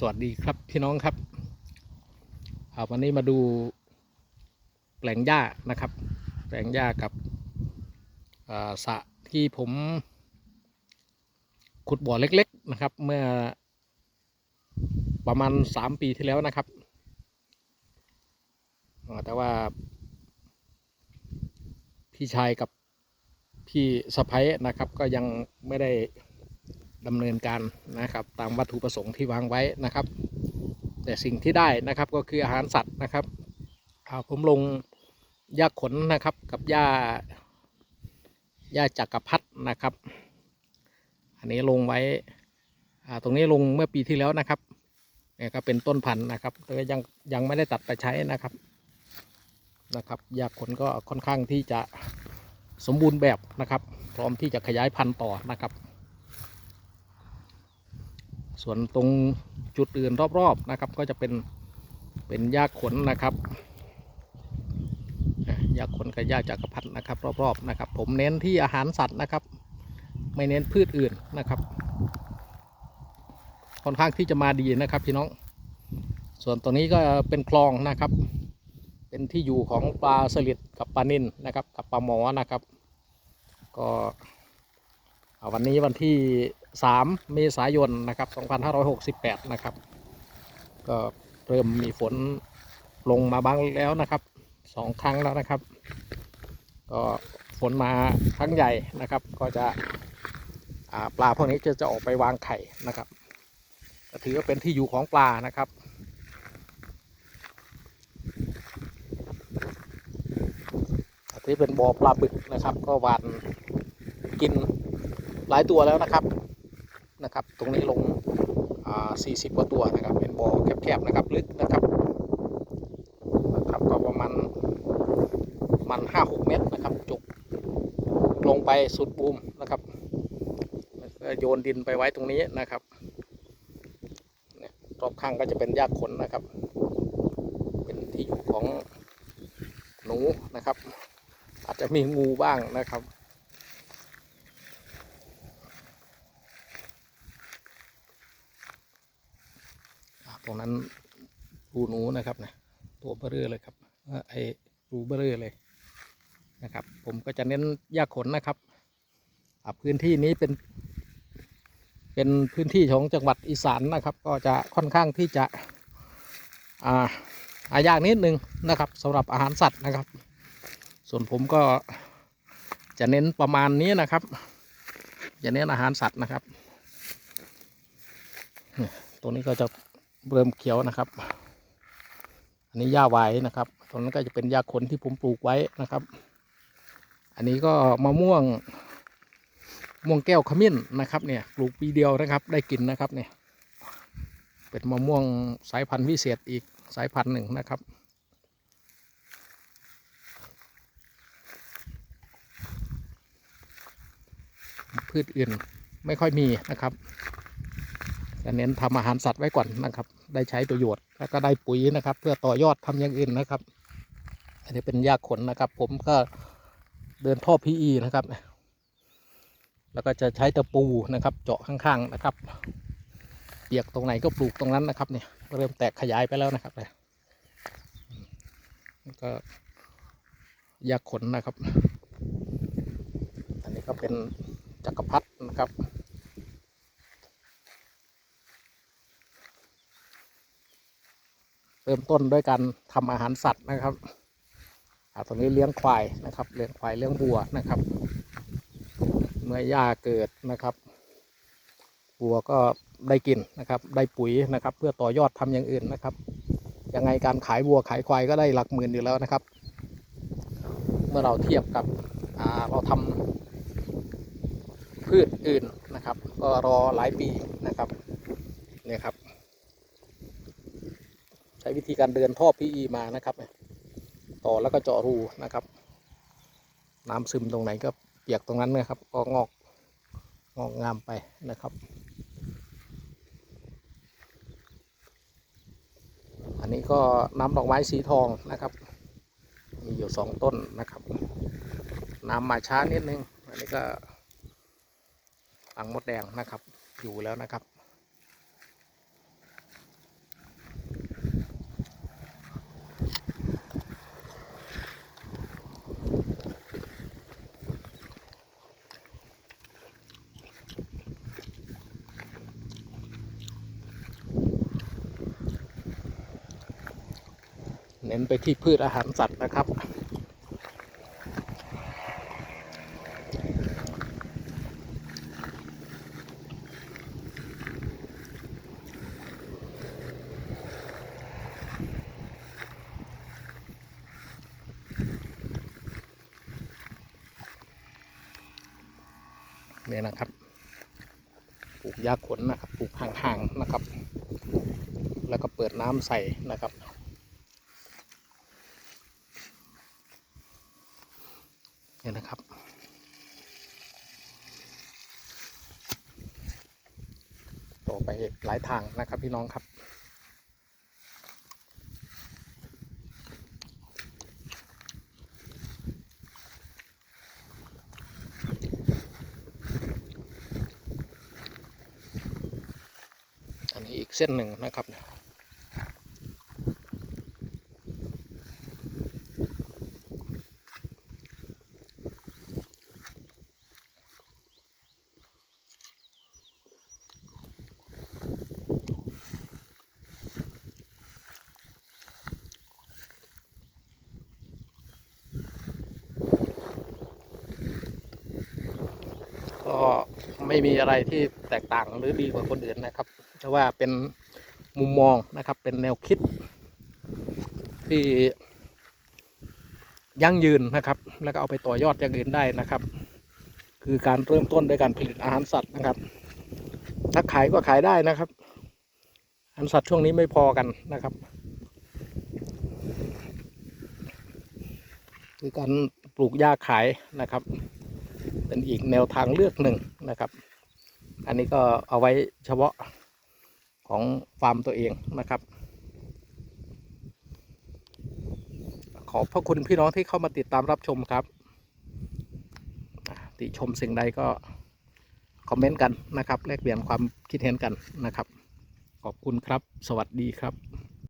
สวัสดีครับพี่น้องครับวันนี้มาดูแปลงหญ้านะครับ แปลงหญ้ากับสระที่ผมขุดบ่อเล็ก ๆนะครับ เมื่อประมาณสามปีที่แล้วนะครับ แต่ว่า พี่ชายกับพี่สะพ้ยนะครับ ก็ยังไม่ได้ ดำเนินการนะครับ ตามวัตถุประสงค์ที่วางไว้นะครับ แต่สิ่งที่ได้นะครับก็คืออาหารสัตว์นะครับอ่าผมลงหญ้าขนนะครับกับหญ้าหญ้าจักรพัดนะครับ อันนี้ลงไว้ตรงนี้ลงเมื่อปีที่แล้วนะครับเนี่ยก็เป็นต้นพันธุ์นะครับแต่ยังยังไม่ได้ตัดไปใช้นะครับนะครับหญ้าขนก็ค่อนข้างที่จะสมบูรณ์แบบนะครับ พร้อมที่จะขยายพันธุ์ต่อนะครับ ส่วนตรงจุดอื่นรอบๆนะครับ ก็จะเป็นเป็นหญ้าขนนะครับหญ้าขนกับหญ้าจักรพรรดินะครับ รอบๆนะครับ ผมเน้นที่อาหารสัตว์นะครับ ไม่เน้นพืชอื่นนะครับ ค่อนข้างที่จะมาดีนะครับพี่น้อง ส่วนตรงนี้ก็เป็นคลองนะครับ เป็นที่อยู่ของปลาสลิดกับปลานินนะครับ กับปลาหมอนะครับ ก็ วันนี้วันที่ 3 เมษายนนะครับ 2568 นะครับ ก็เริ่มมีฝนลงมาบ้างแล้วนะครับสองครั้งแล้วนะครับ ก็ฝนมาครั้งใหญ่นะครับ ก็จะปลาพวกนี้จะจะออกไปวางไข่นะครับก็ถือว่าเป็นที่อยู่ของปลานะครับอันนี้เป็นบ่อปลาบึกนะครับ ก็วานกิน หลายตัวแล้วนะครับนะครับ ตรงนี้ลงอ่า40กว่าตัวนะครับ เป็นบ่อแคบๆนะครับลึกนะครับนะครับก็ประมาณมัน5-6เมตรนะครับจุกลงไปสุดบูมนะครับโยนดินไปไว้ตรงนี้นะครับเนี่ยรอบข้างก็จะเป็นหญ้าขนนะครับ เป็นที่อยู่ของหนูนะครับ อาจจะมีงูบ้างนะครับ ตรงนั้นรูหนูนะครับนะตัวเบอร์เรอเลยครับไอรูเบอร์เรอเลยนะครับ ผมก็จะเน้นหญ้าขนนะครับอ่าพื้นที่นี้เป็น เป็นพื้นที่ของจังหวัดอีสานนะครับ ก็จะค่อนข้างที่จะอ่าหายากนิดนึงนะครับสำหรับอาหารสัตว์นะครับ ส่วนผมก็จะเน้นประมาณนี้นะครับ จะเน้นอาหารสัตว์นะครับ ตัวนี้ก็จะ เริ่มเขียวนะครับ อันนี้หญ้าไว้นะครับตรงนั้นก็จะเป็นหญ้าขนที่ผมปลูกไว้นะครับ อันนี้ก็มะม่วงม่วงแก้วขมิ้นนะครับเนี่ยปลูกปีเดียวนะครับ ได้กินนะครับเนี่ยเป็นมะม่วงสายพันธุ์พิเศษอีกสายพันธุ์หนึ่งนะครับพืชอื่นไม่ค่อยมีนะครับจะเน้นทำอาหารสัตว์ไว้ก่อนนะครับ ได้ใช้ประโยชน์ แล้วก็ได้ปุ๋ยนะครับ เพื่อต่อยอดทำอย่างอื่นนะครับ อันนี้เป็นหญ้าขนนะครับ ผมก็เดินท่อ PE นะครับ แล้วก็จะใช้ตะปูนะครับ เจาะข้างๆนะครับ เปียกตรงไหนก็ปลูกตรงนั้นนะครับเนี่ยเริ่มแตกขยายไปแล้วนะครับเนี่ยแล้วก็หญ้าขนนะครับ อันนี้ก็เป็นจักรพรรดินะครับ เริ่มต้นด้วยการทำอาหารสัตว์นะครับตรงนี้เลี้ยงควายนะครับเลี้ยงควายเลี้ยงวัวนะครับ เมื่อหญ้าเกิดนะครับวัวก็ได้กินนะครับ ได้ปุ๋ยนะครับ เพื่อต่อยอดทำอย่างอื่นนะครับยังไงการขายวัวขายควายก็ได้หลักหมื่นอยู่แล้วนะครับ เมื่อเราเทียบกับเราทำพืชอื่นนะครับ ก็รอหลายปีนะครับเนี่ยครับ วิธีการเดินท่อ PE มานะครับ ต่อแล้วก็เจาะรูนะครับ น้ำซึมตรงไหนก็เปียกตรงนั้นนะครับ ก็งอกงอกงามไปนะครับ อันนี้ก็น้ำดอกไม้สีทองนะครับ มีอยู่สองต้นนะครับ น้ำมาช้านิดนึง อันนี้ก็ตังมดแดงนะครับ อยู่แล้วนะครับ น้นไปที่พืชอาหารสัตว์นะครับ เนี่ยนะครับ ปลูกยาขนนะครับ ปลูกห่างๆนะครับ แล้วก็เปิดน้ำใส่นะครับ เนี่ยนะครับ ต่อ ไปหลายทางนะครับพี่น้องครับ อันนี้อีกเส้นหนึ่งนะครับ ก็ ไม่มีอะไรที่แตกต่างหรือดีกว่าคนอื่นนะครับ แต่ว่าเป็นมุมมองนะครับ เป็นแนวคิด ที่ยั่งยืนนะครับ แล้วก็เอาไปต่อยอดอย่างอื่นได้นะครับ คือการเริ่มต้นด้วยการผลิตอาหารสัตว์นะครับถ้าขายก็ขายได้นะครับอาหารสัตว์ช่วงนี้ไม่พอกันนะครับ คือการปลูกหญ้าขายนะครับ เป็นอีกแนวทางเลือกหนึ่ง นะครับ อันนี้ก็เอาไว้เฉพาะของฟาร์มตัวเองนะครับ ขอบพระคุณพี่น้องที่เข้ามาติดตามรับชมครับ ติชมสิ่งใดก็คอมเมนต์กันนะครับแลกเปลี่ยนความคิดเห็นกันนะครับ ขอบคุณครับ สวัสดีครับ